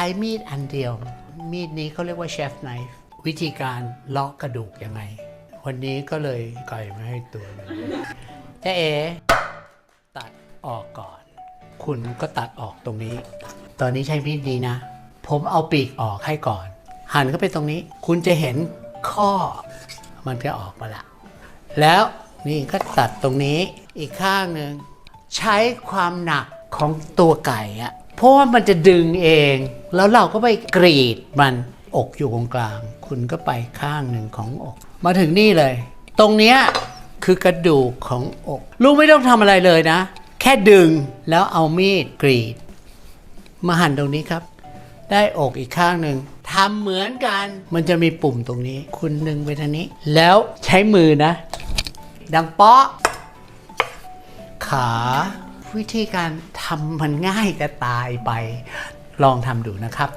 ช้มีดอันเดียว มีดนี้เขาเรียกว่าเชฟไนฟ์วิธีการเลาะกระดูกยังไง วันนี้ก็เลยไก่มาให้ตัวนึงเจ๊เอตัดออกก่อน คุณก็ตัดออกตรงนี้ ตอนนี้ใช้มีดนี้นะ ผมเอาปีกออกให้ก่อน หันเข้าไปตรงนี้ คุณจะเห็นข้อ มันจะออกมาละ แล้วนี่ก็ตัดตรงนี้อีกข้างหนึ่งใช้ความหนักของตัวไก่อะเพราะว่ามันจะดึงเอง แล้วเราก็ไปกรีดมันอกอยู่ตรงกลาง คุณก็ไปข้างหนึ่งของอก มาถึงนี่เลย ตรงเนี้ยคือกระดูกของอก ลูกไม่ต้องทำอะไรเลยนะ แค่ดึงแล้วเอามีดกรีด มาหั่นตรงนี้ครับ ได้อกอีกข้างหนึ่งทำเหมือนกัน มันจะมีปุ่มตรงนี้ คุณดึงไปทางนี้ แล้วใช้มือนะ ดังเปาะ ขา วิธีการทำมันง่ายจะตายไป ลองทำดูนะครับ